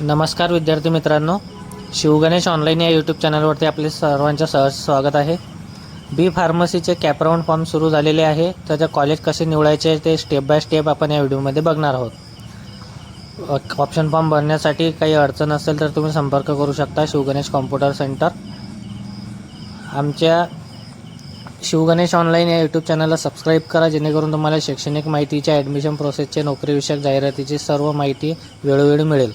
नमस्कार विद्यार्थी मित्रांनो शिवगणेश ऑनलाईन या यूट्यूब चॅनलवरती आपले सर्वांचं सहज स्वागत आहे. बी फार्मसीचे कॅपराऊंड फॉर्म सुरू झालेले आहे. त्याचे कॉलेज कसे निवडायचे ते स्टेप बाय स्टेप आपण या व्हिडिओमध्ये बघणार आहोत. ऑप्शन फॉर्म भरण्यासाठी काही अडचण असेल तर तुम्ही संपर्क करू शकता शिवगणेश कॉम्प्युटर सेंटर आमच्या शिवगणेश ऑनलाईन या यूट्यूब चॅनलला सबस्क्राईब करा जेणेकरून तुम्हाला शैक्षणिक माहितीच्या ॲडमिशन प्रोसेसचे नोकरीविषयक जाहिरातीची सर्व माहिती वेळोवेळी मिळेल.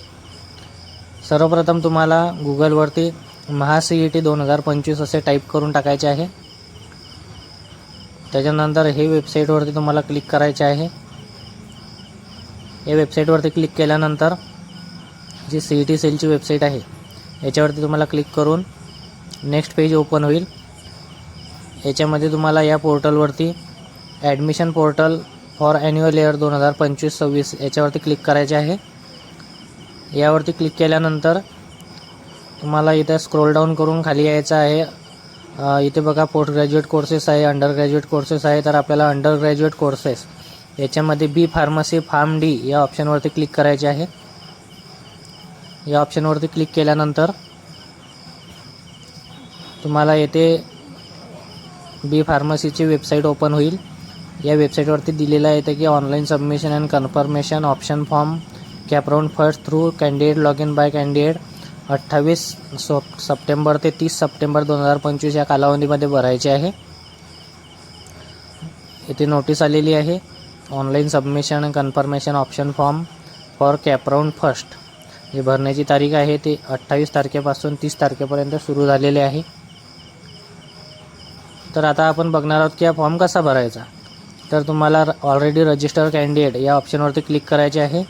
सर्वप्रथम तुम्हाला गुगलवरती महा सी ई टी दोन हजार पंचवीस असे टाईप करून टाकायचे आहे. त्याच्यानंतर हे वेबसाईटवरती तुम्हाला क्लिक करायचे आहे. या वेबसाईटवरती क्लिक केल्यानंतर जी सी ई टी सेलची वेबसाईट आहे याच्यावरती तुम्हाला क्लिक करून नेक्स्ट पेज ओपन होईल. याच्यामध्ये तुम्हाला या पोर्टलवरती admission portal for annual year दोन हजार पंचवीस सव्वीस याच्यावरती क्लिक करायचे आहे. यावरती क्लिक केल्यानंतर तुम्हाला इथे स्क्रोल डाऊन करून खाली यायचं आहे. इथे बघा पोस्ट ग्रॅज्युएट कोर्सेस आहे अंडर ग्रॅज्युएट कोर्सेस आहे तर आपल्याला अंडर ग्रॅज्युएट कोर्सेस याच्यामध्ये बी फार्मसी फार्म डी या ऑप्शनवरती क्लिक करायचे आहे. या ऑप्शनवरती क्लिक केल्यानंतर तुम्हाला येथे बी फार्मसीची वेबसाईट ओपन होईल. या वेबसाईटवरती दिलेलं आहे ते की online submission and confirmation option form cap round first through candidate log in by candidate अठ्ठावीस सो सप्टेंबर ते तीस सप्टेंबर दोन हजार पंचवीस या कालावधीमध्ये भरायचे आहे. इथे नोटीस आलेली आहे. Online submission confirmation option form for cap round first. जे भरण्याची तारीख आहे ते अठ्ठावीस तारखेपासून तीस तारखेपर्यंत सुरू झालेले आहे. तर आता आपण बघणार आहोत की हा फॉर्म कसा भरायचा. तर तुम्हाला ऑलरेडी रजिस्टर कॅन्डिडेट या ऑप्शनवरती क्लिक करायचे आहे.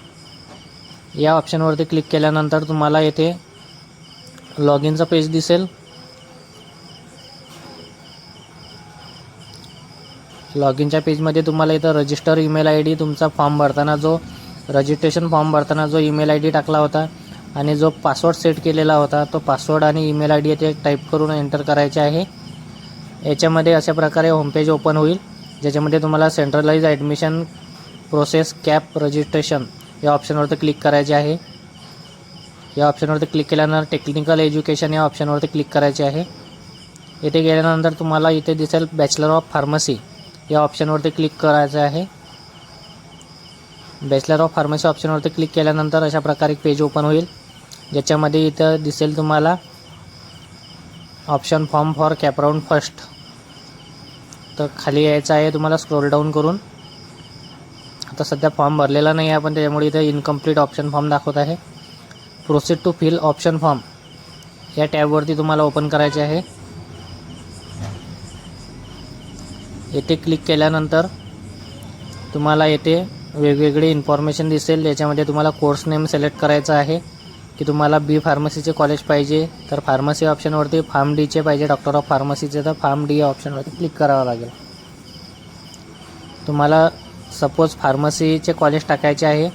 या ऑप्शनवरती क्लिक केल्यानंतर तुम्हाला येथे लॉग इनचं पेज दिसेल. लॉग इनच्या पेजमध्ये तुम्हाला इथं रजिस्टर ईमेल आय डी तुमचा फॉर्म भरताना जो रजिस्ट्रेशन फॉर्म भरताना जो ईमेल आय डी टाकला होता आणि जो पासवर्ड सेट केलेला होता तो पासवर्ड आणि ईमेल आय डी येथे टाईप करून एंटर करायचे आहे. याच्यामध्ये अशा प्रकारे होमपेज ओपन होईल. ज्याच्यामध्ये तुम्हाला centralise admission process cap registration या ऑप्शनवरती क्लिक करायचे आहे. या ऑप्शनवरती क्लिक केल्यानंतर टेक्निकल एज्युकेशन या ऑप्शनवरती क्लिक करायचे आहे. इथे गेल्यानंतर तुम्हाला इथे दिसेल बॅचलर ऑफ फार्मसी या ऑप्शनवरती क्लिक करायचं आहे. बॅचलर ऑफ फार्मसी ऑप्शनवरती क्लिक केल्यानंतर अशा प्रकारे एक पेज ओपन होईल. ज्याच्यामध्ये इथं दिसेल तुम्हाला option form for cap round first तर खाली यायचं आहे तुम्हाला स्क्रोल डाऊन करून. आता सध्या फॉर्म भरलेला नाही आहे पण त्याच्यामुळे इथे इनकम्प्लीट ऑप्शन फॉर्म दाखवत आहे. Proceed to fill option form या टॅबवरती तुम्हाला ओपन करायचे आहे. येथे क्लिक केल्यानंतर तुम्हाला येथे वेगवेगळे इन्फॉर्मेशन दिसेल याच्यामध्ये तुम्हाला कोर्स नेम सिलेक्ट करायचा आहे की तुम्हाला बी फार्मसीचे कॉलेज पाहिजे. तर फार्मसी ऑप्शनवरती फार्म डीचे पाहिजे डॉक्टर ऑफ फार्मसीचे तर फार्म डी ऑप्शनवरती क्लिक करावं लागेल. तुम्हाला सपोज फार्मसीचे कॉलेज टाकायचे आहे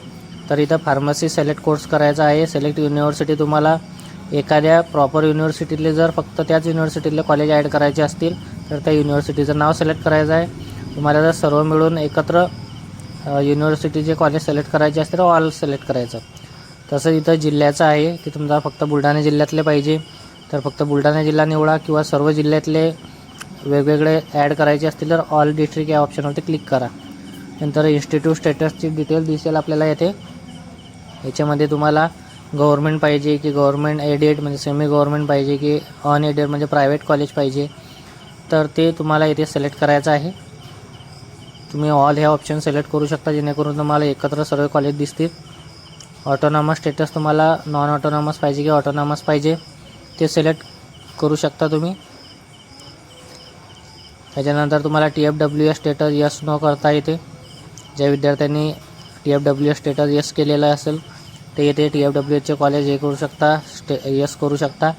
तर इथं फार्मसी सिलेक्ट कोर्स करायचा आहे. सिलेक्ट युनिव्हर्सिटी तुम्हाला एखाद्या प्रॉपर युनिव्हर्सिटीतले जर फक्त त्याच युनिव्हर्सिटीतले कॉलेज ॲड करायचे असतील तर त्या युनिव्हर्सिटीचं नाव सिलेक्ट करायचं आहे. तुम्हाला जर सर्व मिळून एकत्र युनिव्हर्सिटीचे कॉलेज सिलेक्ट करायचे असतील तर ऑल सिलेक्ट करायचं. तसं इथं जिल्ह्याचं आहे की तुमचा फक्त बुलढाणा जिल्ह्यातले पाहिजे. तर फक्त बुलढाणा जिल्हा निवडा किंवा सर्व जिल्ह्यातले वेगवेगळे ॲड करायचे असतील तर ऑल डिस्ट्रिक्ट या ऑप्शनवरती क्लिक करा. नंतर इन्स्टिट्यूट स्टेटसची डिटेल दिसेल आपल्याला येथे. याच्यामध्ये तुम्हाला गव्हर्मेंट पाहिजे की गव्हर्मेंट एडेड म्हणजे सेमी गव्हर्मेंट पाहिजे की अनएडेड म्हणजे प्रायव्हेट कॉलेज पाहिजे. तर ते तुम्हाला इथे सिलेक्ट करायचं आहे. तुम्ही ऑल हे ऑप्शन सिलेक्ट करू शकता जेणेकरून तुम्हाला एकत्र सर्व कॉलेज दिसतील. ऑटोनॉमस स्टेटस तुम्हाला नॉन ऑटोनॉमस पाहिजे की ऑटोनॉमस पाहिजे ते सिलेक्ट करू शकता तुम्ही. त्याच्यानंतर तुम्हाला T F W S status yes no करता येते. ज्या विद्यार्थ्यांनी T F W S status yes केलेलं असेल ते येथे टी एफ डब्ल्यू एसचे कॉलेज हे करू शकता स्टे यस करू शकता.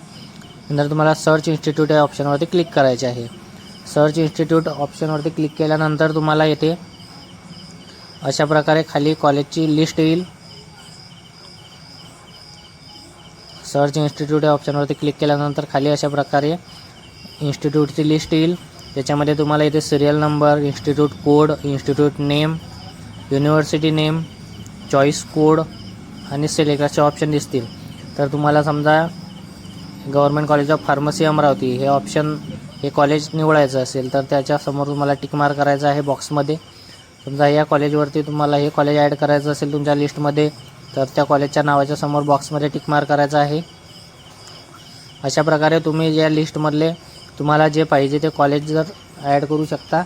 नंतर तुम्हाला सर्च इन्स्टिट्यूट या ऑप्शनवरती क्लिक करायचे आहे. सर्च इन्स्टिट्यूट ऑप्शनवरती क्लिक केल्यानंतर तुम्हाला येथे अशा प्रकारे खाली कॉलेजची लिस्ट येईल. सर्च इन्स्टिट्यूट या ऑप्शनवरती क्लिक केल्यानंतर खाली अशा प्रकारे इन्स्टिट्यूटची लिस्ट येईल. त्याच्यामध्ये तुम्हाला इथे serial number institute code institute name university name choice code आणि सिलेक्ट ऑप्शन दिसतील. तर तुम्हाला समजा government college of pharmacy Amravati हे ऑप्शन हे कॉलेज निवडायचं असेल तर त्याच्यासमोर तुम्हाला टिकमार करायचं आहे बॉक्समध्ये. समजा या कॉलेजवरती तुम्हाला हे कॉलेज ॲड करायचं असेल तुमच्या लिस्टमध्ये तर त्या कॉलेजच्या नावाच्या समोर बॉक्समध्ये टिकमार करायचं आहे. अशा प्रकारे तुम्ही या लिस्टमधले तुम्हाला जे पाहिजे ते कॉलेज जर ॲड करू शकता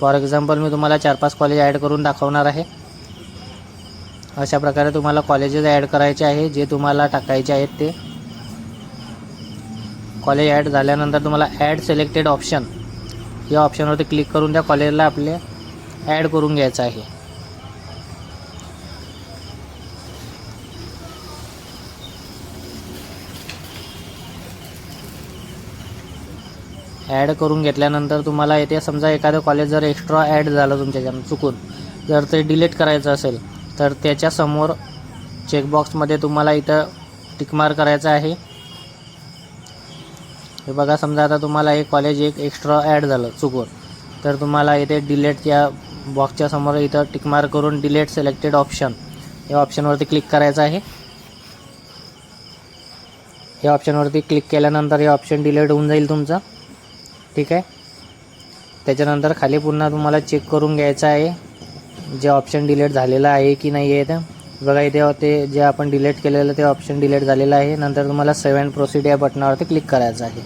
फॉर एक्झाम्पल मी तुम्हाला चार पाच कॉलेज ॲड करून दाखवणार आहे. अशा प्रकारे तुम्हाला कॉलेजेस ॲड करायचे आहे जे तुम्हाला टाकायचे आहेत ते. कॉलेज ॲड झाल्यानंतर तुम्हाला ॲड सिलेक्टेड ऑप्शन या ऑप्शनवरती क्लिक करून त्या कॉलेजला आपले ॲड करून घ्यायचं आहे. ॲड करून घेतल्यानंतर तुम्हाला येते समजा एखादं कॉलेज जर एक्स्ट्रा ॲड झालं तुमच्याच्यानं चुकून जर ते डिलीट करायचं असेल तर त्याच्यासमोर चेकबॉक्समध्ये तुम्हाला इथं टिकमार करायचं आहे. हे बघा समजा आता तुम्हाला एक कॉलेज एक एक्स्ट्रा ॲड झालं चुकून तर तुम्हाला इथे डिलेट या बॉक्सच्या समोर इथं टिकमार करून डिलेट सिलेक्टेड ऑप्शन या ऑप्शनवरती क्लिक करायचं आहे. या ऑप्शनवरती क्लिक केल्यानंतर हे ऑप्शन डिलेट होऊन जाईल तुमचं. ठीक आहे? त्याच्यानंतर खाली पुन्हा तुम्हाला चेक करून घ्यायचं आहे जे ऑप्शन डिलीट झालेलं आहे की नाही आहे ते. बघा इथे ते जे आपण डिलीट केलेलं ते ऑप्शन डिलीट झालेलं आहे. नंतर तुम्हाला सेवन प्रोसीड या बटनावरती क्लिक करायचं आहे.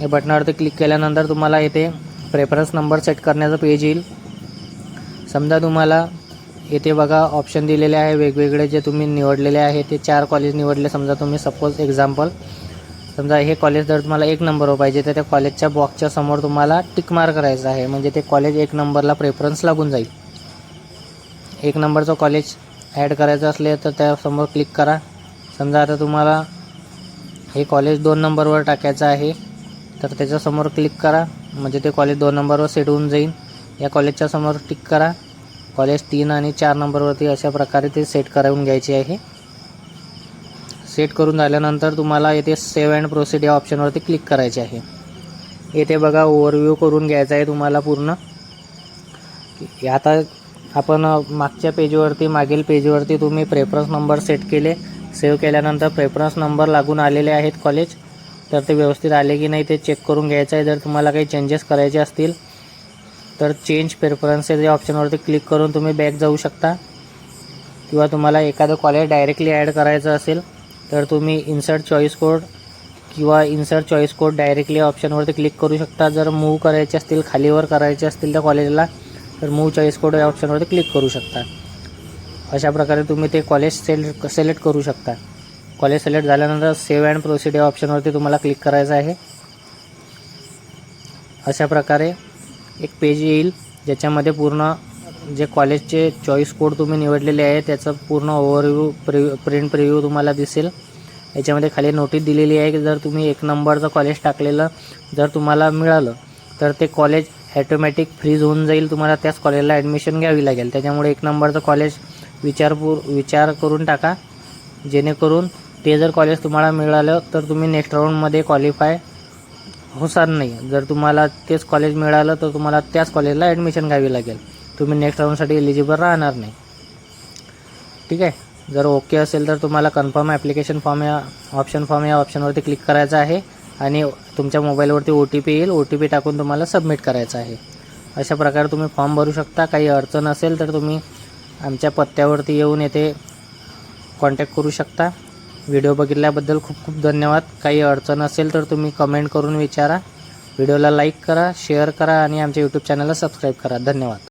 या बटनावरती क्लिक केल्यानंतर तुम्हाला इथे प्रेफरन्स नंबर सेट करण्याचं पेज येईल. समजा तुम्हाला इथे बघा ऑप्शन दिलेले आहे वेगवेगळे जे तुम्ही निवडलेले आहे ते चार कॉलेज निवडले. समजा तुम्ही सपोज एक्झाम्पल समजा हे कॉलेज जर तुम्हाला एक नंबरवर पाहिजे तर त्या कॉलेजच्या बॉक्सच्या समोर तुम्हाला टिक करायचं आहे. म्हणजे ते कॉलेज एक नंबरला प्रेफरन्स लागून जाईल. एक नंबरचं कॉलेज ॲड करायचं असले तर त्यासमोर क्लिक करा. समजा आता तुम्हाला हे कॉलेज दोन नंबरवर टाकायचं आहे तर त्याच्यासमोर क्लिक करा. म्हणजे ते कॉलेज दोन नंबरवर सेट होऊन जाईल. या कॉलेजच्या समोर टिक करा. कॉलेज तीन आणि चार नंबरवरती अशा प्रकारे ते सेट करून घ्यायचे आहे. सेट करून झाल्यानंतर तुम्हाला येथे सेव्ह अँड प्रोसीड या ऑप्शनवरती क्लिक करायचे आहे. येथे बघा ओव्हरव्ह्यू करून घ्यायचा आहे तुम्हाला पूर्ण. आता आपण मागच्या पेजवरती मागील पेजवरती तुम्ही प्रेफरन्स नंबर सेट केले. सेव्ह केल्यानंतर प्रेफरन्स नंबर लागून आलेले आहेत कॉलेज तर ते व्यवस्थित आले की नाही ते चेक करून घ्यायचं आहे. जर तुम्हाला काही चेंजेस करायचे असतील तर चेंज प्रेफरन्सेस या ऑप्शनवरती क्लिक करून तुम्ही बॅक जाऊ शकता. किंवा तुम्हाला एखादं कॉलेज डायरेक्टली ॲड करायचं असेल तर तुम्ही इन्सर्ट चॉईस कोड किंवा इन्सर्ट चॉईस कोड डायरेक्टली ऑप्शनवरती क्लिक करू शकता. जर मूव करायचे असतील खालीवर करायचे असतील त्या कॉलेजला तर मूव चॉईस कोड या ऑप्शनवरती क्लिक करू शकता. अशा प्रकारे तुम्ही ते कॉलेज सेलेक्ट सिलेक्ट करू शकता. कॉलेज सिलेक्ट झाल्यानंतर सेव्ह अँड प्रोसीड या ऑप्शनवरती तुम्हाला क्लिक करायचं आहे. अशा प्रकारे एक पेज येईल ज्याच्यामध्ये पूर्ण जे कॉलेजचे चॉईस कोड तुम्ही निवडलेले आहे त्याचं पूर्ण ओव्हरव्ह्यू प्रि प्रिंट प्रिव्ह्यू तुम्हाला दिसेल. याच्यामध्ये खाली नोटीस दिलेली आहे की जर तुम्ही एक नंबरचं कॉलेज टाकलेलं जर तुम्हाला मिळालं तर ते कॉलेज ॲटोमॅटिक फ्रीज होऊन जाईल. तुम्हाला त्याच कॉलेजला ॲडमिशन घ्यावी लागेल. त्याच्यामुळे एक नंबरचं कॉलेज विचारपूर विचार करून टाका. जेणेकरून ते जर कॉलेज तुम्हाला मिळालं तर तुम्ही नेक्स्ट राऊंडमध्ये क्वालिफाय होणार नाही. जर तुम्हाला तेच कॉलेज मिळालं तर तुम्हाला त्याच कॉलेजला ॲडमिशन घ्यावी लागेल. तुम्ही नेक्स्ट राऊंडसाठी एलिजिबल राहणार नाही. ठीक आहे? जर ओके असेल तर तुम्हाला कन्फर्म ॲप्लिकेशन फॉर्म या ऑप्शन फॉर्म या ऑप्शनवरती क्लिक करायचं आहे आणि तुमच्या मोबाईलवरती ओ टी पी येईल. ओ टी पी टाकून तुम्हाला सबमिट करायचं आहे. अशा प्रकारे तुम्ही फॉर्म भरू शकता. काही अडचण असेल तर तुम्ही आमच्या पत्त्यावरती येऊन येथे कॉन्टॅक्ट करू शकता. व्हिडिओ बघितल्याबद्दल खूप खूप धन्यवाद. काही अडचण असेल तर तुम्ही कमेंट करून विचारा. व्हिडिओला लाईक करा शेअर करा आणि आमच्या यूट्यूब चॅनलला सबस्क्राईब करा. धन्यवाद.